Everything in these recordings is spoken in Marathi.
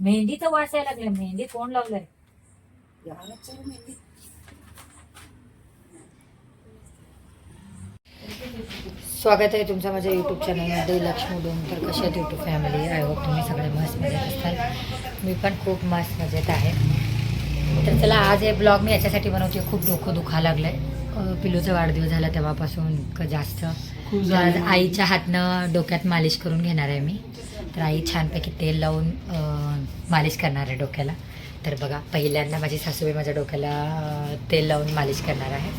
मेहंदीचा वास यायला लागलाय. मेहंदी कोण लावलंय? स्वागत आहे तुमचं माझ्या यूट्यूब चॅनलमध्ये लक्ष्मी डोम तर कशा आहेत यूट्यूब फॅमिली आय होप तुम्ही सगळे मस्त मजेत असाल. मी पण खूप मस्त मजेत आहे. तर चला आज हे ब्लॉग मी याच्यासाठी बनवते. खूप डोकं दुखा लागलं आहे पिलूचा वाढदिवस झाला तेव्हापासून जास्त. तर आईच्या हातनं डोक्यात मालिश करून घेणार आहे मी. तर आई छानपैकी तेल लावून मालिश करणार आहे डोक्याला. तर बघा पहिल्यांदा माझी सासूबाई माझ्या डोक्याला तेल लावून मालिश करणार आहे.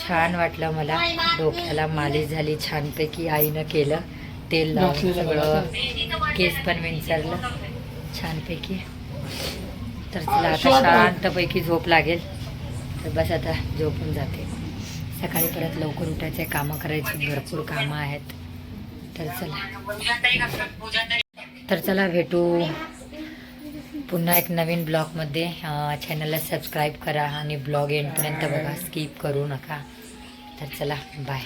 छान वाटलं मला. डोक्याला मालिश झाली छानपैकी आईनं केलं. तेल लावून सगळं. केस पण विंचरलं. छानपैकी. तर चला आता शांतपैकी झोप लागेल. तर बस आता झोपून जाते. सकाळी परत लवकर उठायचे कामं करायची भरपूर कामं आहेत. तर चला. तर चला भेटू. पुन्हा एक नवीन ब्लॉगमध्ये चॅनलला सबस्क्राईब करा आणि ब्लॉग एंडपर्यंत बघा स्किप करू नका. तर चला बाय